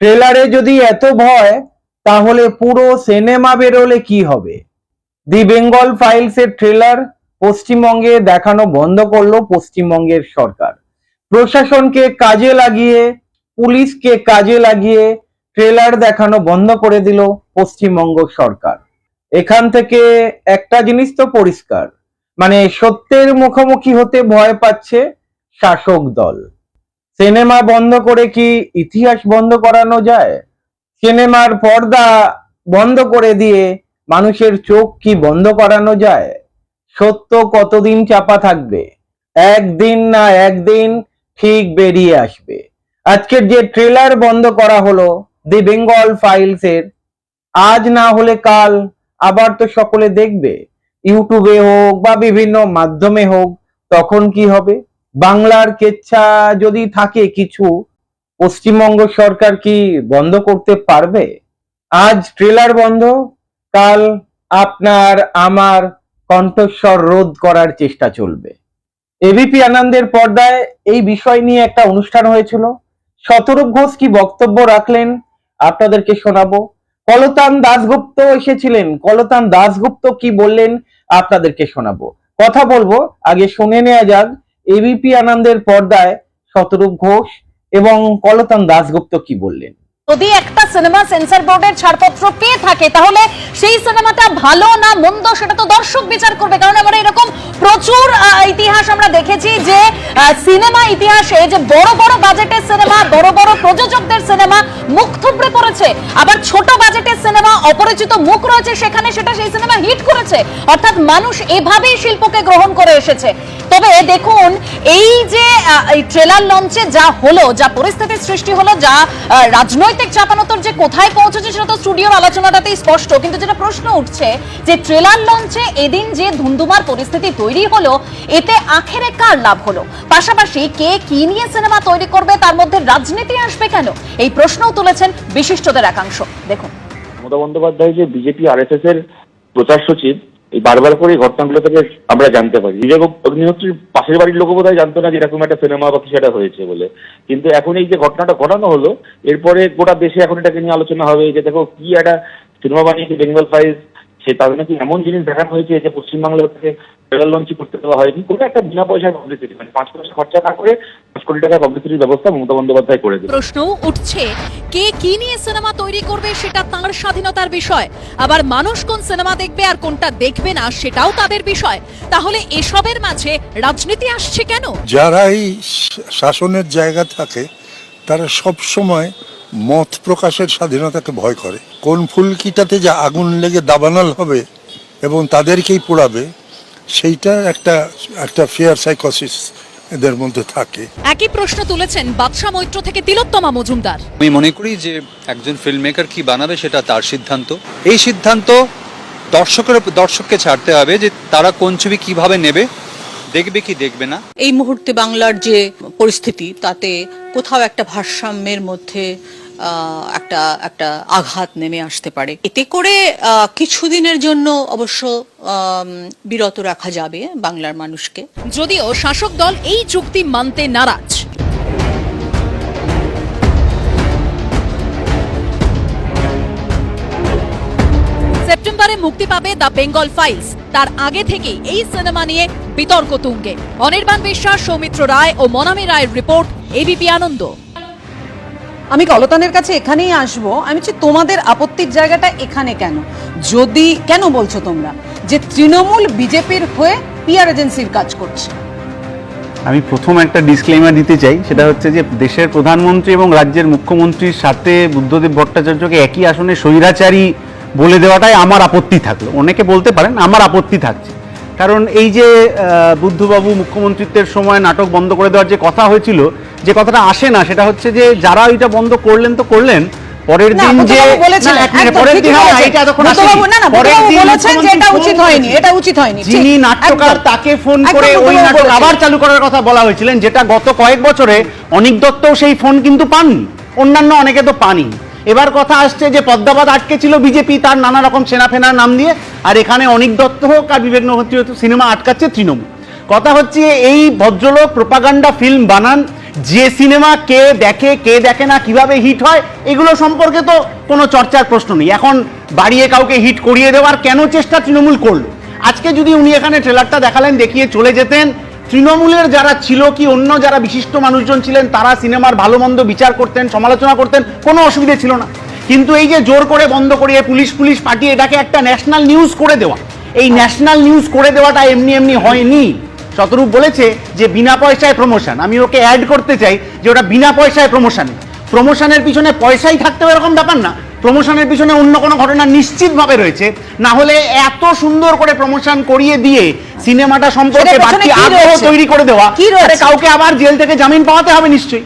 ট্রেলারে যদি এত ভয়, তাহলে পুরো সিনেমা বেরোলে কি হবে? দি বেঙ্গল ফাইলস এর ট্রেলার পশ্চিমবঙ্গে দেখানো বন্ধ করল পশ্চিমবঙ্গের সরকার। প্রশাসনকে কাজে লাগিয়ে, পুলিশকে কাজে লাগিয়ে ট্রেলার দেখানো বন্ধ করে দিল পশ্চিমবঙ্গ সরকার। এখান থেকে একটা জিনিস তো পরিষ্কার মানে সত্যের মুখোমুখি হতে ভয় পাচ্ছে শাসক দল। সিনেমা বন্ধ করে কি ইতিহাস বন্ধ করানো যায়? সিনেমার পর্দা বন্ধ করে দিয়ে মানুষের চোখ কি বন্ধ করানো যায়? সত্য কতদিন চাপা থাকবে? একদিন না একদিন ঠিক বেরিয়ে আসবে। আজকের যে ট্রেলার বন্ধ করা হলো দি বেঙ্গল ফাইলস এর। আজ না হলে কাল আবার তো সকলে দেখবে। ইউটিউবে হোক বা বিভিন্ন মাধ্যমে হোক, তখন কি হবে? বাংলার কেচ্ছা যদি থাকে কিছু, পশ্চিমবঙ্গ সরকার কি বন্ধ করতে পারবে? আজ ট্রেলার বন্ধ, কাল আপনার আমার কণ্ঠস্বর রোধ করার চেষ্টা চলবে। এবিপি আনন্দের পর্দায় এই বিষয় নিয়ে একটা অনুষ্ঠান হয়েছিল। শতরূপ ঘোষ কি বক্তব্য রাখলেন? আপনাদেরকে শোনাবো। কলতান দাসগুপ্ত এসেছিলেন। কলতান দাসগুপ্ত কি বললেন আপনাদেরকে শোনাবো। কথা বলব, আগে শুনে নেওয়া যাক। এবিপি আনন্দের পর্দায় শতরূপ ঘোষ এবং কলতান দাসগুপ্ত কি বললেন? যদি একটা সিনেমা সেন্সর বোর্ডের ছাড়পত্র পেয়ে থাকে তাহলে সেই সিনেমাটা ভালো না মন্দ সেটা তো দর্শক বিচার করবে। কারণ আমরা এরকম প্রচুর ইতিহাস আমরা দেখেছি যে সিনেমা ইতিহাসে যে বড় বড় বাজেটের সিনেমা বড় বড় প্রযোজকদের সিনেমা মুখ থুবড়ে পড়েছে। আবার ছোট বাজেটের সিনেমা অপরিচিত মুখ রয়েছে সেখানে সেটা সেই সিনেমা হিট করেছে। অর্থাৎ মানুষ এভাবেই শিল্পকে গ্রহণ করে এসেছে। তবে দেখুন এই যে ট্রেলার লঞ্চে যা হলো যা পরিস্থিতির সৃষ্টি হলো যা আহ, রাজনৈতিক চাপানোতর যে কোথায় পৌঁছেছে সেটা তো স্টুডিওর আলোচনাটাতেই স্পষ্ট। কিন্তু যেটা প্রশ্ন উঠছে, যে ট্রেলার লঞ্চে এদিন যে ধুমধুমার পরিস্থিতি তৈরি হলো, এতে আখেরে কার লাভ হলো? পাশাপাশি কে কি নিয়ে সিনেমা তৈরি করবে, তার মধ্যে রাজনীতি আসবে কেন? এই প্রশ্নও তুলেছেন বিশিষ্টদের একাংশ। দেখুন। মমতা বন্দ্যোপাধ্যায় যে বিজেপি আরএসএস এর প্রচার সচিব এই বারবার করে এই ঘটনাগুলো থেকে আমরা জানতে পারি। বিবেক অগ্নিহোত্রীর পাশের বাড়ির লোক বোধহয় জানতো না যে এরকম একটা সিনেমা বা কিছু একটা হয়েছে বলে। কিন্তু এখন এই যে ঘটনাটা ঘটানো হলো, এরপরে গোটা দেশে এখন এটাকে নিয়ে আলোচনা হবে যে দেখো কি একটা সিনেমা বানিয়েছে বেঙ্গল ফাইজ সে তাদের নাকি এমন জিনিস দেখানো হয়েছে যে পশ্চিমবাংলা থেকে ট্রেলার লঞ্চ করতে দেওয়া হয়নি কোনো একটা বিনা পয়সার পাবলিসিটি মানে পাঁচ পয়সা খরচা না করে পাঁচ কোটি টাকার পাবলিসিটির ব্যবস্থা মমতা বন্দ্যোপাধ্যায় করে দেবে। প্রশ্নও উঠছে কে কি নিয়ে সিনেমা তৈরি করবে সেটা তাঁর স্বাধীনতার বিষয়। আবার মানুষ কোন সিনেমা দেখবে আর কোনটা দেখবে না সেটাও তাদের বিষয়। তাহলে এসবের মাঝে রাজনীতি আসছে কেন? যারাই শাসনের জায়গা থাকে তারা সব সময় মত প্রকাশের স্বাধীনতাকে ভয় করে। কোন ফুলকিটাতে যে আগুন লেগে দাবানাল হবে এবং তাদেরকেই পোড়াবে সেইটা একটা একটা ফেয়ার সাইকোসিস এদের মধ্যে থাকে। একই প্রশ্ন তুলেছেন বাদশা মৈত্র থেকে তিলোত্তমা মজুমদার। আমি মনে করি যে একজন ফিল্ম মেকার কি বানাবে সেটা তার সিদ্ধান্ত। এই সিদ্ধান্ত দর্শকের দর্শককে ছাড়তে হবে যে তারা কোন ছবি কীভাবে নেবে দেখবে কি দেখবে না? এই মুহূর্তে বাংলার যে পরিস্থিতি তাতে কোথাও একটা ভারসাম্যের মধ্যে একটা একটা আঘাত নেমে আসতে পারে। এতে করে কিছুদিনের জন্য অবশ্য বিরত রাখা যাবে বাংলার মানুষকে। যদিও শাসক দল এই চুক্তি মানতে নারাজ। সেপ্টেম্বরে মুক্তি পাবে দ্য বেঙ্গল ফাইলস তার আগে থেকেই এই সিনেমা নিয়ে বিতর্ক তুঙ্গে। অনির্বাণ বিশ্বাস সৌমিত্র রায় ও মনামী রায়ের রিপোর্ট এবিপি আনন্দ। আমি কলতানের কাছে এখানেই আসব? আমি বলছি তোমাদের আপত্তির জায়গাটা এখানে কেন? যদি কেন বলছো তোমরা? যে তৃণমূল বিজেপির হয়ে পিআর এজেন্সির কাজ করছে। আমি প্রথম একটা ডিসক্লেমার দিতে চাই সেটা হচ্ছে যে দেশের প্রধানমন্ত্রী এবং রাজ্যের মুখ্যমন্ত্রীর সাথে বুদ্ধদেব ভট্টাচার্যকে একই আসনে স্বৈরাচারী বলে দেওয়াটাই আমার আপত্তি থাকল। অনেকে বলতে পারেন আমার আপত্তি থাকছে। কারণ এই যে বুদ্ধবাবু মুখ্যমন্ত্রিত্বের সময় নাটক বন্ধ করে দেওয়ার যে কথা হয়েছিল যে কথাটা আসে না সেটা হচ্ছে যে যারা ওইটা বন্ধ করলেন তো করলেন পরের দিন যে পরের দিন পরের দিন বলেছেন এটা উচিত ফোন হয়নি, এটা উচিত হয়নি। যিনি নাট্যকার তাকে ফোন করে ওই নাটক আবার চালু করার কথা বলা হয়েছিলেন যেটা গত কয়েক বছরে অনিক দত্তও সেই ফোন কিন্তু পাননি। অন্যান্য অনেকে তো পানি এবার কথা আসছে যে পদ্মাবাদ আটকে ছিল বিজেপি, তার নানা রকম সেনাফেনার নাম দিয়ে। আর এখানে অনিক দত্ত হোক আর বিবেক নভত্রী সিনেমা আটকাচ্ছে তৃণমূল। কথা হচ্ছে এই ভদ্রলোক প্রোপাগান্ডা ফিল্ম বানান, যে সিনেমা কে দেখে কে দেখে না, কীভাবে হিট হয়, এগুলো সম্পর্কে তো কোনো চর্চার প্রশ্ন নেই। এখন বাড়িয়ে কাউকে হিট করিয়ে দেওয়ার কেন চেষ্টা তৃণমূল করল? আজকে যদি উনি এখানে ট্রেলারটা দেখালেন, দেখিয়ে চলে যেতেন তৃণমূলের যারা ছিল কি অন্য যারা বিশিষ্ট মানুষজন ছিলেন, তারা সিনেমার ভালো মন্দ বিচার করতেন, সমালোচনা করতেন, কোনো অসুবিধে ছিল না। কিন্তু এই যে জোর করে বন্ধ করিয়ে পুলিশ পুলিশ পাঠিয়ে এটাকে একটা ন্যাশনাল নিউজ করে দেওয়া, এই ন্যাশনাল নিউজ করে দেওয়াটা এমনি এমনি হয়নি। শতরূপ বলেছে যে বিনা পয়সায় প্রমোশন আমি ওকে অ্যাড করতে চাই যে ওটা বিনা পয়সায় প্রমোশন প্রমোশনের পিছনে পয়সাই থাকতে এরকম ব্যাপার না প্রমোশনের পিছনে অন্য কোনো ঘটনা নিশ্চিতভাবে রয়েছে। না হলে এত সুন্দর করে প্রমোশন করিয়ে দিয়ে সিনেমাটা সম্পর্কে বাড়তি আগ্রহ তৈরি করে দেওয়া? কাউকে আবার জেল থেকে জামিন পাওয়াতে হবে নিশ্চয়ই।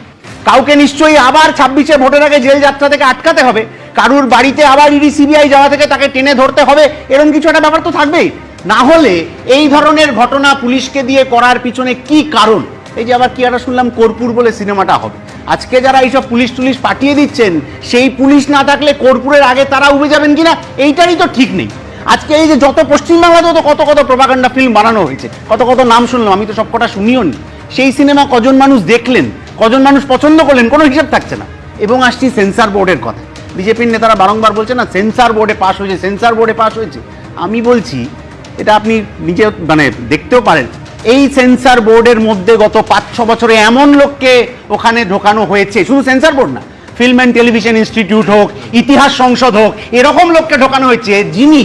কাউকে নিশ্চয়ই আবার ছাব্বিশে ভোটের আগে জেল যাত্রা থেকে আটকাতে হবে। কারুর বাড়িতে আবার ইডি সিবিআই যাওয়া থেকে তাকে টেনে ধরতে হবে এরকম কিছু একটা ব্যাপার তো থাকবেই। না হলে এই ধরনের ঘটনা পুলিশকে দিয়ে করার পিছনে কি কারণ? এই যে আবার কি একটা শুনলাম কর্পূর বলে সিনেমাটা হবে। আজকে যারা এইসব পুলিশ টুলিশ পাঠিয়ে দিচ্ছেন, সেই পুলিশ না থাকলে কর্পূরের আগে তারা উবে যাবেন কিনা, এইটারই তো ঠিক নেই। আজকে এই যে যত পশ্চিমবাংলাতেও তো কত কত প্রপাগান্ডা ফিল্ম বানানো হয়েছে, কত কত নাম শুনলাম, আমি তো সব কটা শুনিও নি। সেই সিনেমা কজন মানুষ দেখলেন, কজন মানুষ পছন্দ করলেন, কোনো হিসাব থাকছে না। এবং আসছি সেন্সার বোর্ডের কথা বিজেপির নেতারা বারংবার বলছে, না সেন্সার বোর্ডে পাশ হয়েছে সেন্সার বোর্ডে পাশ হয়েছে। আমি বলছি, এটা আপনি নিজে মানে দেখতেও পারেন। এই সেন্সার বোর্ডের মধ্যে গত পাঁচ, ছ বছরে এমন লোককে ওখানে ঢোকানো হয়েছে। শুধু সেন্সার বোর্ড না ফিল্ম অ্যান্ড টেলিভিশন ইনস্টিটিউট হোক, ইতিহাস সংসদ হোক, এরকম লোককে ঢোকানো হয়েছে যিনি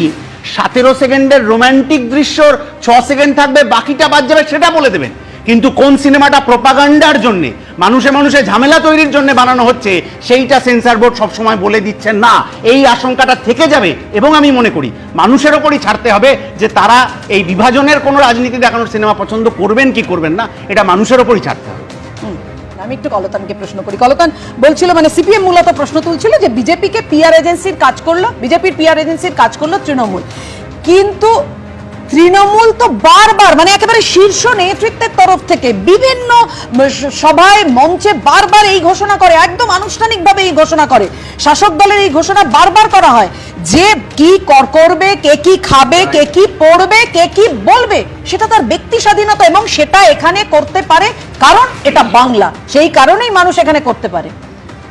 সতেরো সেকেন্ডের রোম্যান্টিক দৃশ্যর ছ সেকেন্ড থাকবে, বাকিটা বাদ যাবে, সেটা বলে দেবেন। কিন্তু কোন সিনেমাটা প্রপাগান্ডার জন্য, মানুষে মানুষে ঝামেলা তৈরির জন্য বানানো হচ্ছে, সেইটা সেন্সার বোর্ড সবসময় বলে দিচ্ছে না। এই আশঙ্কাটা থেকে যাবে এবং আমি মনে করি মানুষের ওপরই ছাড়তে হবে যে তারা এই বিভাজনের কোনো রাজনীতি দেখানোর সিনেমা পছন্দ করবেন কি করবেন না, এটা মানুষের ওপরই ছাড়তে হবে। আমি একটু কলতানকে প্রশ্ন করি। কলতান বলছিল মানে সিপিএম মূলত প্রশ্ন তুলছিল যে বিজেপিকে পিআর এজেন্সির কাজ করল, বিজেপির পিআর এজেন্সির কাজ করল তৃণমূল। কিন্তু তৃণমূল তো বারবার মানে একেবারে শীর্ষ নেতৃত্বের তরফ থেকে বিভিন্ন সভায়, মঞ্চে বারবার এই ঘোষণা করে, একদম আনুষ্ঠানিকভাবে এই ঘোষণা করে। শাসক দলের এই ঘোষণা বারবার করা হয় যে কি কর করবে, কে কি খাবে, কে কি পড়বে, কে কি বলবে, সেটা তার ব্যক্তি স্বাধীনতা এবং সেটা এখানে করতে পারে, কারণ এটা বাংলা, সেই কারণেই মানুষ এখানে করতে পারে।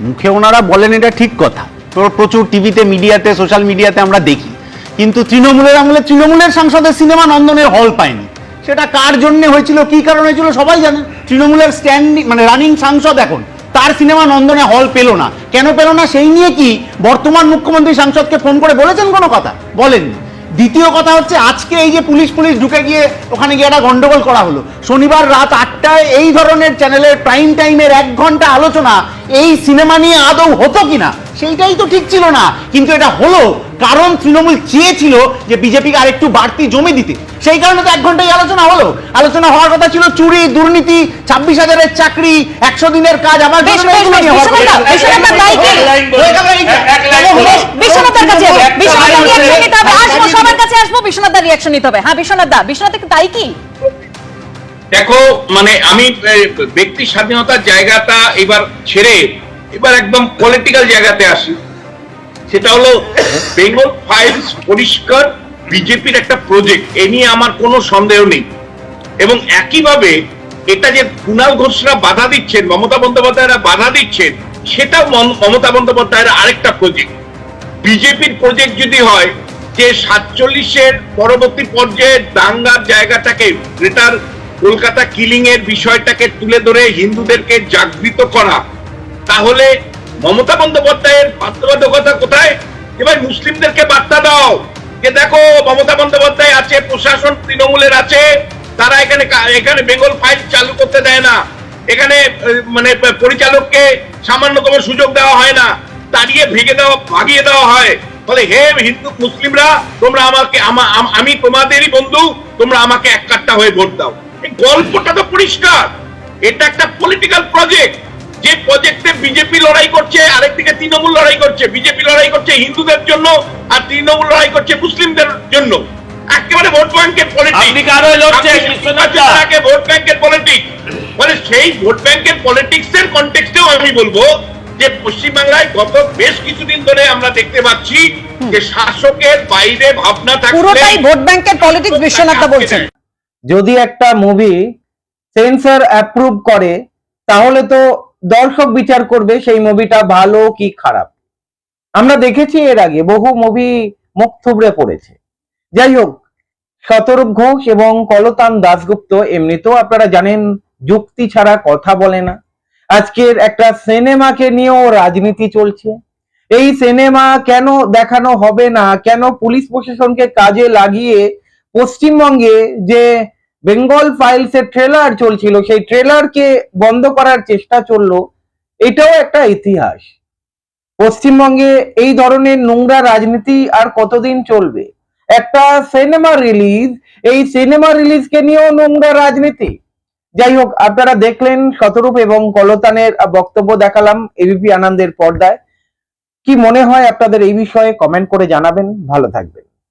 মুখে ওনারা বলেন এটা ঠিক কথা। তো প্রচুর টিভিতে মিডিয়াতে সোশ্যাল মিডিয়াতে আমরা দেখি। কিন্তু তৃণমূলের আমলে তৃণমূলের সাংসদের সিনেমা নন্দনের হল পায়নি। সেটা কার জন্য হয়েছিল, কি কারণে হয়েছিল সবাই জানেন তৃণমূলের স্ট্যান্ডিং মানে রানিং সাংসদ এখন, তার সিনেমা নন্দনে হল পেল না। কেন পেল না? সেই নিয়ে কি বর্তমান মুখ্যমন্ত্রী সাংসদকে ফোন করে বলেছেন কোনো কথা? বলেননি। দ্বিতীয় কথা হচ্ছে, আজকে এই যে পুলিশ পুলিশ ঢুকে গিয়ে ওখানে গিয়ে একটা গন্ডগোল করা হলো। শনিবার রাত আটটায় এই ধরনের চ্যানেলের প্রাইম টাইমের এক ঘণ্টা আলোচনা এই সিনেমা নিয়ে আদৌ হতো কিনা? সেইটাই তো ঠিক ছিল না। কিন্তু এটা হলো কারণ তৃণমূল চেয়েছিল যে বিজেপিকে আরেকটু বাড়তি জমি দিতে। সেই কারণে তো এক ঘন্টাই আলোচনা হলো। আলোচনা হওয়ার কথা ছিল চুরি দুর্নীতি ছাব্বিশ হাজারের চাকরি একশো দিনের কাজ হবে। হ্যাঁ দেখো মানে আমি ব্যক্তি স্বাধীনতার জায়গাটা এবার ছেড়ে এবার একদম পলিটিক্যাল জায়গাতে আসি। সেটা হলো বেঙ্গল ফাইলস পরিষ্কার বিজেপির একটা প্রজেক্ট এ নিয়ে আমার কোনো সন্দেহ নেই। এবং একইভাবে এটা যে কুণাল ঘোষরা বাধা দিচ্ছেন, মমতা বন্দ্যোপাধ্যায়রা বাধা দিচ্ছেন, সেটাও মমতা বন্দ্যোপাধ্যায়ের আরেকটা প্রজেক্ট বিজেপির প্রজেক্ট যদি হয়, যে সাতচল্লিশের পরবর্তী পর্যায়ে দাঙ্গার জায়গাটাকে, গ্রেটার কলকাতা কিলিং এর বিষয়টাকে তুলে ধরে হিন্দুদেরকে জাগৃত করা, তাহলে মমতা বন্দ্যোপাধ্যায়ের বাধ্যবাধকতা কোথায়? এবার মুসলিমদেরকে বার্তা দাও। যে দেখো, মমতা বন্দ্যোপাধ্যায় আছে, প্রশাসন তৃণমূলের আছে, তারা এখানে এখানে বেঙ্গল ফাইল চালু করতে দেয় না। এখানে মানে পরিচালককে সামান্যতম সুযোগ দেওয়া হয় না। তাড়িয়ে ভেঙে দেওয়া, ভাগিয়ে দেওয়া হয়। বলে, হে হিন্দু মুসলিমরা, তোমরা আমাকে, আমা- আম- আমি তোমাদেরই বন্ধু, তোমরা আমাকে এক কাট্টা হয়ে ভোট দাও। এই গল্পটা তো পরিষ্কার। এটা একটা পলিটিক্যাল প্রজেক্ট যে প্রজেক্টে বিজেপি লড়াই করছে আরেকদিকে তৃণমূল লড়াই করছে। বিজেপি লড়াই করছে হিন্দুদের জন্য আর তৃণমূল লড়াই করছে মুসলিমদের জন্য। একেবারে ভোট ব্যাংকের পলিটিক্স ভোট ব্যাংকের পলিটিক্স মানে সেই ভোট ব্যাংকের পলিটিক্স এর কন্টেক্সটেও আমি বলব যে পশ্চিমবাংলায় গত বেশ কিছুদিন ধরে আমরা দেখতে পাচ্ছি যে শাসকের বাইরে ভাবনা থাকলে পুরোটাই ভোট ব্যাংকের পলিটিক্স বিশ্বনাথ দা বলছেন। যদি একটা মুভি সেন্সর অ্যাপ্রুভ করে তাহলে তো দর্শক বিচার করবে সেই মুভিটা ভালো কি খারাপ? আমরা দেখেছি এর আগে বহু মুভি মুখ থুবড়ে পড়েছে। যাই হোক, শতরূপ ঘোষ এবং কলতান দাশগুপ্ত এমনিতেও আপনারা জানেন যুক্তি ছাড়া কথা বলে না। আজকের একটা সিনেমাকে নিয়েও রাজনীতি চলছে। এই সিনেমা কেন দেখানো হবে না? কেন পুলিশ প্রশাসনকে কাজে লাগিয়ে পশ্চিমবঙ্গে যে বেঙ্গল ফাইলস এর ট্রেলার চলছিল, সেই ট্রেলারকে বন্ধ করার চেষ্টা চলল, এটাও একটা ইতিহাস। পশ্চিমবঙ্গে এই ধরনের নোংরা রাজনীতি আর কতদিন চলবে? একটা সিনেমা রিলিজ, এই সিনেমা রিলিজকে নিয়েও নোংরা রাজনীতি। যাই হোক, আপনারা দেখলেন শতরূপ এবং কলতানের বক্তব্য দেখালাম এবিপি আনন্দের পর্দায়। কি মনে হয় আপনাদের এই বিষয়ে কমেন্ট করে জানাবেন। ভালো থাকবেন।